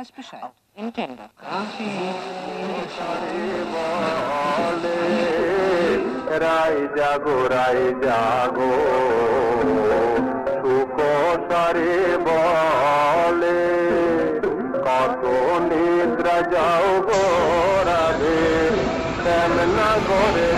weiß Bescheid. Intendo. বলে রাই জাগো রাই জাগো সুখ সারে বলে কত নিদ্রা যাও গো রাধে তেমনা করে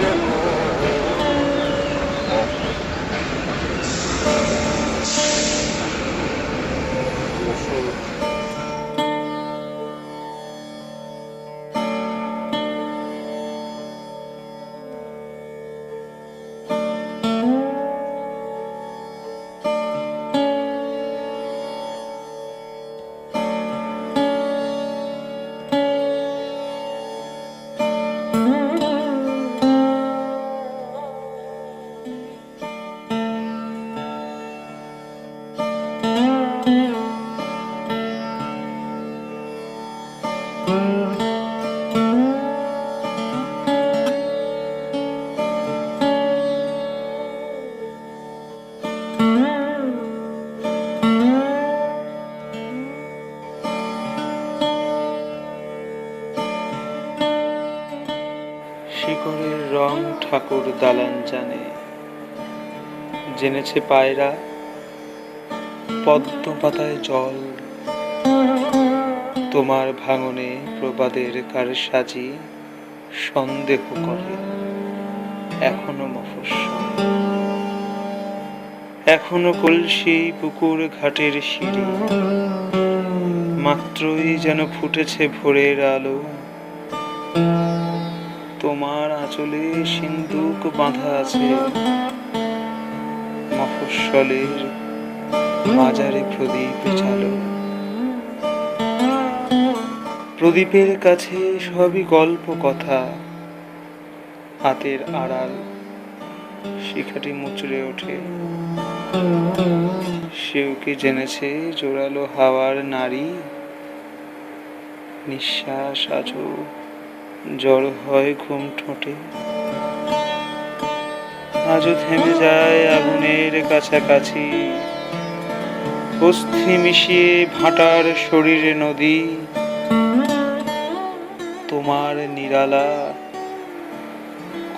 শিকড়ের রং ঠাকুর দালান জানে। জেনেছে পায়রা পদ্ম পাতায় জল। তোমার ভাঙনে প্রবাদের কার সাজি সন্দেহ করে। এখনও মফস্বল। এখনও কলসি পুকুর ঘাটের সিঁড়ি। মাত্রই যেন ফুটেছে ভোরের আলো। তোমার আঁচলে সিন্দুক বাঁধা আছে। মফস্বলের মাজারে প্রদীপ চালো প্রদীপের কাছে সবই গল্প কথা। হাতের আড়াল শিখাটি মুচড়ে ওঠে। সেও কি জেনেছে জোরালো হাওয়ার নারী? নিঃশ্বাস আজও জড় হয় ঘুম ঠোঁটে। আজও থেমে যায় আগুনের কাছাকাছি। অস্থি মিশিয়ে ভাটার শরীরে নদী। তোমার নিরালা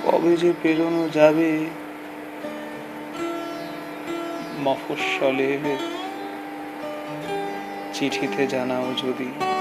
কবে যে পেরোনো যাবে? মফস্বলের চিঠিতে জানাও যদি।